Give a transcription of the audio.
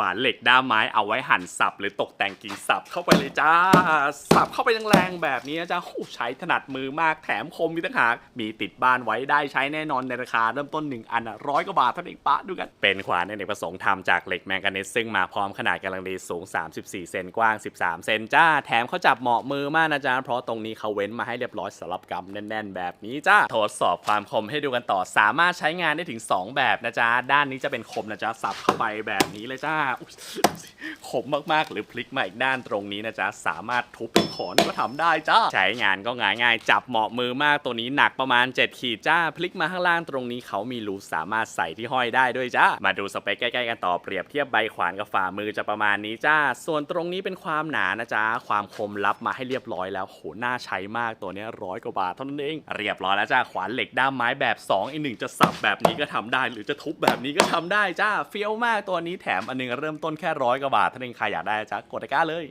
วานเหล็กด้ามไม้เอาไว้หั่นสับ หรือตกแต่งกิ่งสับเข้าไปเลยจ้า สับเข้าไปแรงๆแบบนี้นะจ้าใช้ถนัดมือมากแถมคมมีต่างหากมีติดบ้านไว้ได้ใช้แน่นอนในราคาเริ่มต้น 1 อันร้อยกว่าบาทเท่านั้นเองปะดูกัน เป็นขวานในเอกประสงค์ทำจากเหล็กแมงกานีสซึ่งมาพร้อมขนาดกำลังดีสูง 34 เซนกว้าง 13 เซนจ้า แถมเขาจับเหมาะมือมากนะจ๊ะเพราะตรงนี้เขาเว้นมาให้เรียบร้อยสำหรับกำแน่น ๆ แบบนี้จ้าทดสอบความคมให้ดูกันต่อสามารถใช้งานได้ถึง 2 แบบนะจ๊ะด้านนี้จะเป็นคมนะจ๊ะสับเข้าไปแบบนี้เลยจ้าคมมากๆ หรือพลิกมาอีกด้านตรงนี้นะจ๊ะ สามารถทุบเป็นขอนก็ทำได้จ้า ใช้งานก็ง่ายง่ายจับเหมาะมือมากตัวนี้หนักประมาณ 7 ขีดจ้า พลิกมาข้างล่างตรงนี้เขามีรูสามารถใส่ที่ห้อยได้ด้วยจ้า มาดูสเปคใกล้ๆกันต่อเปรียบเทียบใบขวานกับฝ่ามือจะประมาณนี้จ้า ส่วนตรงนี้เป็นความหนานะจ๊ะ ความคมรับมาให้เรียบร้อยแล้ว โห น่าใช้มากตัวนี้ร้อยกว่าบาทเท่านั้นเอง เรียบร้อยแล้วจ้า ขวานเหล็กด้ามไม้แบบ 2 อีกหนึ่งจะสับแบบนี้ก็ทำได้ หรือจะทุบแบบนี้ก็ทำได้จ้า เฟี้ยวมากตัวนี้แถมอันหนึงเริ่มต้นแค่ร้อยกว่าบาทเท่านเองใครอยากได้จ้ากดตะกร้าเลย